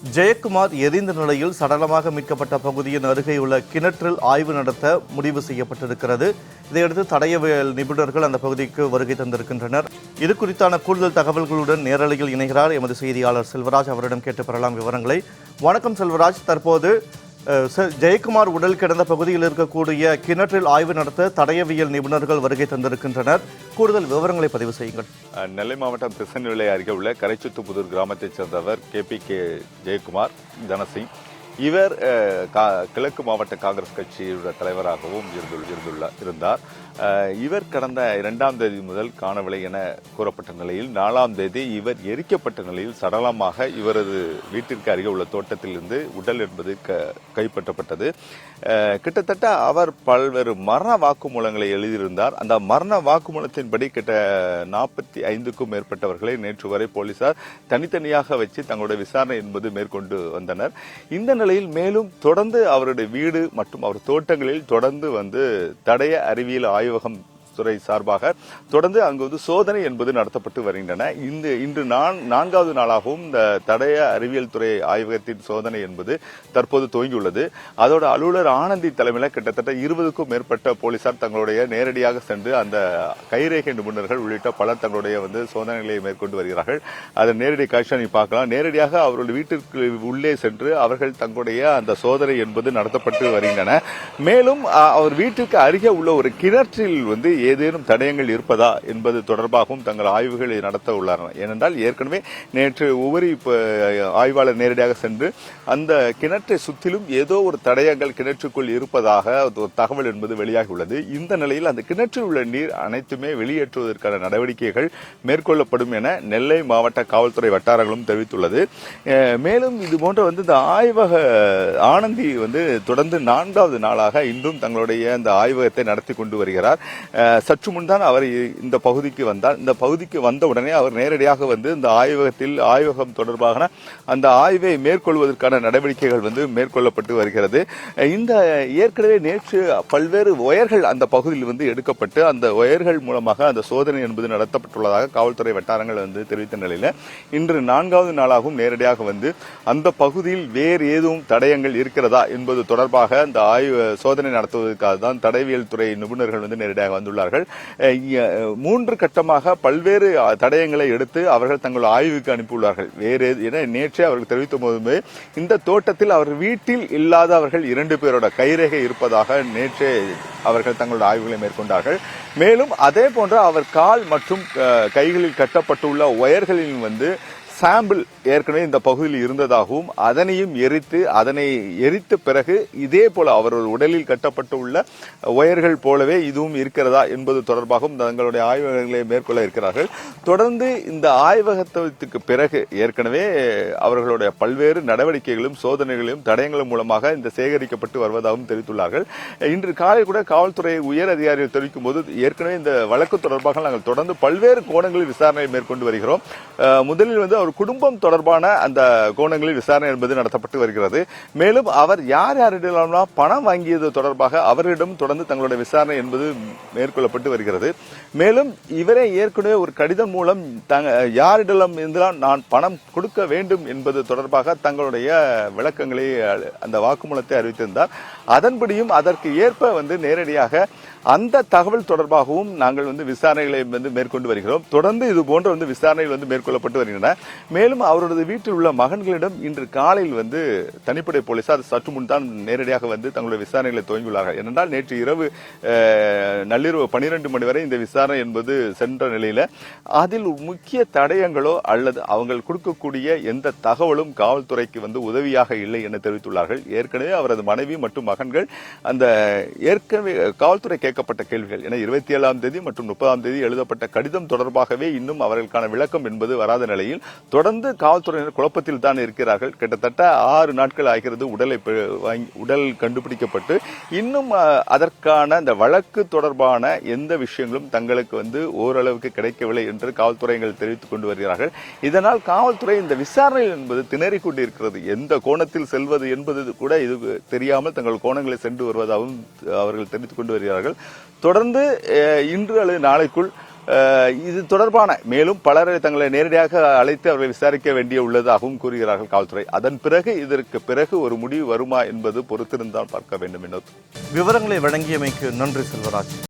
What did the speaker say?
ஜெயக்குமார் எரிந்த நிலையில் சடலமாக மீட்கப்பட்ட பகுதியின் அருகேயுள்ள கிணற்றில் ஆய்வு நடத்த முடிவு செய்யப்பட்டிருக்கிறது. இதையடுத்து தடயவியல் நிபுணர்கள் அந்த பகுதிக்கு வருகை தந்திருக்கின்றனர். இது குறித்தான கூடுதல் தகவல்களுடன் நேரலையில் இணைகிறார் எமது செய்தியாளர் செல்வராஜ். அவரிடம் கேட்டு பெறலாம் விவரங்களை. வணக்கம் செல்வராஜ். தற்போது ஜெயக்குமார் உடல் கிடந்த பகுதியில் இருக்கக்கூடிய கிணற்றில் ஆய்வு நடத்த தடயவியல் நிபுணர்கள் வருகை தந்திருக்கின்றனர். கூடுதல் விவரங்களை பதிவு செய்யுங்கள். நெல்லை மாவட்டம் திருசன்விளை அருகே உள்ள கரைச்சுத்துப்புதூர் கிராமத்தைச் சேர்ந்தவர் K P K Jayakumar Thanasingh. இவர் கிழக்கு மாவட்ட காங்கிரஸ் கட்சியோட தலைவராகவும் இருந்துள்ளார் இருந்தார். இவர் கடந்த இரண்டாம் தேதி முதல் காணவில்லை என கூறப்பட்ட நிலையில் நாலாம் தேதி இவர் எரிக்கப்பட்ட நிலையில் சடலமாக இவரது வீட்டிற்கு அருகே உள்ள தோட்டத்திலிருந்து உடல் என்பது கைப்பற்றப்பட்டது. கிட்டத்தட்ட அவர் பல்வேறு மரண வாக்குமூலங்களை எழுதியிருந்தார். அந்த மரண வாக்குமூலத்தின்படி கிட்ட நாற்பத்தி ஐந்துக்கும் மேற்பட்டவர்களை நேற்று வரை போலீசார் தனித்தனியாக வச்சு தங்களுடைய விசாரணை என்பது மேற்கொண்டு வந்தனர். இந்த நிலையில் மேலும் தொடர்ந்து அவருடைய வீடு மற்றும் அவர் தோட்டங்களில் தொடர்ந்து வந்து தடய அறிவியல் ஆய்வகம் துறை சார்பாக தொடர்ந்து அங்கு வந்து சோதனை என்பது நடத்தப்பட்டு வருகின்றன. இந்த இன்று நான் நான்காவது நாளாகவும் இந்த தடய அறிவியல் துறை ஆய்வகத்தின் சோதனை என்பது தற்போது துவங்கியுள்ளது. அதோட அலுவலர் ஆனந்தி தலைமையில் கிட்டத்தட்ட இருபதுக்கும் மேற்பட்ட போலீசார் தங்களுடைய நேரடியாக சென்று அந்த கைரேகை நிபுணர்கள் உள்ளிட்ட பலர் தங்களுடைய வந்து சோதனைகளை மேற்கொண்டு வருகிறார்கள். அதை நேரடி காட்சி நீ பார்க்கலாம். நேரடியாக அவருடைய வீட்டிற்கு உள்ளே சென்று அவர்கள் தங்களுடைய அந்த சோதனை என்பது நடத்தப்பட்டு வருகின்றன. மேலும் அவர் வீட்டிற்கு அருகே உள்ள ஒரு கிணற்றில் வந்து ஏதேனும் தடயங்கள் இருப்பதா என்பது தொடர்பாகவும் தங்கள் ஆய்வுகளை நடத்த உள்ளார்கள். ஏனென்றால் ஏற்கனவே நேற்று உபரி ஆய்வாளர் நேரடியாக சென்று அந்த கிணற்றை சுற்றிலும் ஏதோ ஒரு தடயங்கள் கிணற்றுக்குள் இருப்பதாக ஒரு தகவல் என்பது வெளியாகியுள்ளது. இந்த நிலையில் அந்த கிணற்றில் உள்ள நீர் அனைத்துமே வெளியேற்றுவதற்கான நடவடிக்கைகள் மேற்கொள்ளப்படும் என நெல்லை மாவட்ட காவல்துறை வட்டாரங்களும் தெரிவித்துள்ளது. மேலும் இது போன்ற வந்து இந்த ஆய்வக ஆனந்தி வந்து தொடர்ந்து நான்காவது நாளாக இன்றும் தங்களுடைய இந்த ஆய்வகத்தை நடத்தி கொண்டு வருகிறார். சற்று முன்தான் அவர் இ- இந்த பகுதிக்கு வந்தார். இந்த பகுதிக்கு வந்த உடனே அவர் நேரடியாக வந்து இந்த ஆய்வகத்தில் ஆய்வகம் தொடர்பான அந்த ஆய்வை மேற்கொள்வதற்கான நடவடிக்கைகள் வந்து மேற்கொள்ளப்பட்டு வருகிறது. இந்த ஏற்கனவே நேற்று பல்வேறு ஒயர்கள் அந்த பகுதியில் வந்து எடுக்கப்பட்டு அந்த ஒயர்கள் மூலமாக அந்த சோதனை என்பது நடத்தப்பட்டுள்ளதாக காவல்துறை வட்டாரங்கள் வந்து தெரிவித்த நிலையில் இன்று நான்காவது நாளாகவும் நேரடியாக வந்து அந்த பகுதியில் வேறு ஏதும் தடயங்கள் இருக்கிறதா என்பது தொடர்பாக அந்த ஆய்வு சோதனை நடத்துவதற்காக தான் தடயவியல் துறை நிபுணர்கள் வந்து நேரடியாக வந்துள்ளார் அஹ் மூன்று கட்டமாக பல்வேறு தடயங்களை எடுத்து அவர்கள் தங்கள் ஆய்வுக்கு அனுப்பியுள்ளார்கள். வேறு என நேற்றே அவர்கள் தெரிவித்த போதுமே இந்த தோட்டத்தில் அவர் வீட்டில் இல்லாத அவர்கள் இரண்டு பேரோட கைரேகை இருப்பதாக நேற்றே அவர்கள் தங்களுடைய ஆய்வுகளை மேற்கொண்டார்கள். மேலும் அதே போன்று அவர் கால் மற்றும் கைகளில் கட்டப்பட்டுள்ள ஒயர்களில் வந்து சாம்பிள் ஏற்கனவே இந்த பகுதியில் இருந்ததாகவும் அதனையும் எரித்து அதனை எரித்த பிறகு இதே போல அவரது உடலில் கட்டப்பட்டுள்ள ஒயர்கள் போலவே இதுவும் இருக்கிறதா என்பது தொடர்பாகவும் தங்களுடைய ஆய்வகங்களை மேற்கொள்ள இருக்கிறார்கள். தொடர்ந்து இந்த ஆய்வகத்துக்கு பிறகு ஏற்கனவே அவர்களுடைய பல்வேறு நடவடிக்கைகளும் சோதனைகளும் தடயங்களும் மூலமாக இந்த சேகரிக்கப்பட்டு வருவதாகவும் தெரிவித்துள்ளார்கள். இன்று காலை கூட காவல்துறை உயர் அதிகாரிகள் தெரிவிக்கும் போது ஏற்கனவே இந்த வழக்கு தொடர்பாக நாங்கள் தொடர்ந்து பல்வேறு கோணங்களில் விசாரணை மேற்கொண்டு வருகிறோம். முதலில் வந்து அவர் குடும்பம் தொடர்பான அந்த கோணங்களில் விசாரணை என்பது நடத்தப்பட்டு வருகிறது. மேலும் அவர் யார் யாரிடமெல்லாம் பணம் வாங்கியது தொடர்பாக அவரிடம் தொடர்ந்து தங்களுடைய விசாரணை என்பது மேற்கொள்ளப்பட்டு வருகிறது. மேலும் இவரே ஏற்கனவே ஒரு கடிதம் மூலம் தங்க யாரிடம் இருந்தெல்லாம் நான் பணம் கொடுக்க வேண்டும் என்பது தொடர்பாக தங்களுடைய விளக்கங்களை அந்த வாக்குமூலத்தை அறிவித்திருந்தார். அதன்படியும் அதற்கு ஏற்ப வந்து நேரடியாக அந்த தகவல் தொடர்பாகவும் நாங்கள் வந்து விசாரணைகளை வந்து மேற்கொண்டு வருகிறோம். தொடர்ந்து இது போன்ற வந்து விசாரணைகள் வந்து மேற்கொள்ளப்பட்டு வருகின்றன. மேலும் அவரது வீட்டில் உள்ள மகன்களிடம் இன்று காலையில் வந்து தனிப்படை போலீசார் சற்று முன் தான் நேரடியாக வந்து தங்களுடைய விசாரணைகளை துவங்கியுள்ளார்கள். ஏனென்றால் நேற்று இரவு நள்ளிரவு பனிரெண்டு மணி வரை இந்த விசாரணை என்பது சென்ற நிலையில் அதில் முக்கிய தடயங்களோ அல்லது அவங்கள் கொடுக்கக்கூடிய எந்த தகவலும் காவல்துறைக்கு வந்து உதவியாக இல்லை என தெரிவித்துள்ளார்கள். ஏற்கனவே அவரது மனைவி மற்றும் மகன்கள் அந்த ஏற்கனவே காவல்துறை கேட்கப்பட்ட கேள்விகள். என இருபத்தி ஏழாம் தேதி மற்றும் முப்பதாம் தேதி எழுதப்பட்ட கடிதம் தொடர்பாகவே இன்னும் அவர்களுக்கான விளக்கம் என்பது வராத நிலையில் தொடர்ந்து காவல்துறையினர் குழப்பத்தில் தான் இருக்கிறார்கள். கிட்டத்தட்ட ஆறு நாட்கள் ஆகிறது உடலை வாங்கி- உடல் கண்டுபிடிக்கப்பட்டு. இன்னும் அதற்கான அந்த வழக்கு தொடர்பான எந்த விஷயங்களும் தங்களுக்கு வந்து ஓரளவுக்கு கிடைக்கவில்லை என்று காவல்துறையினர் தெரிவித்துக் கொண்டு வருகிறார்கள். இதனால் காவல்துறை இந்த விசாரணை என்பது திணறிக் கொண்டிருக்கிறது. எந்த கோணத்தில் செல்வது என்பது கூட இது தெரியாமல் தங்கள் கோணங்களை சென்று வருவதாகவும் அவர்கள் தெரிவித்துக் கொண்டு வருகிறார்கள். தொடர்ந்து இன்று அல்லது நாளைக்குள் இது தொடர்பான மேலும் பலரை தங்களை நேரடியாக அழைத்து அவர்களை விசாரிக்க வேண்டிய உள்ளதாகவும் கூறுகிறார்கள் காவல்துறை. அதன் பிறகு இதற்கு பிறகு ஒரு முடிவு வருமா என்பது பொறுத்திருந்தால் பார்க்க வேண்டும் வினோத். விவரங்களை வழங்கியமைக்கு நன்றி செல்வராஜ்.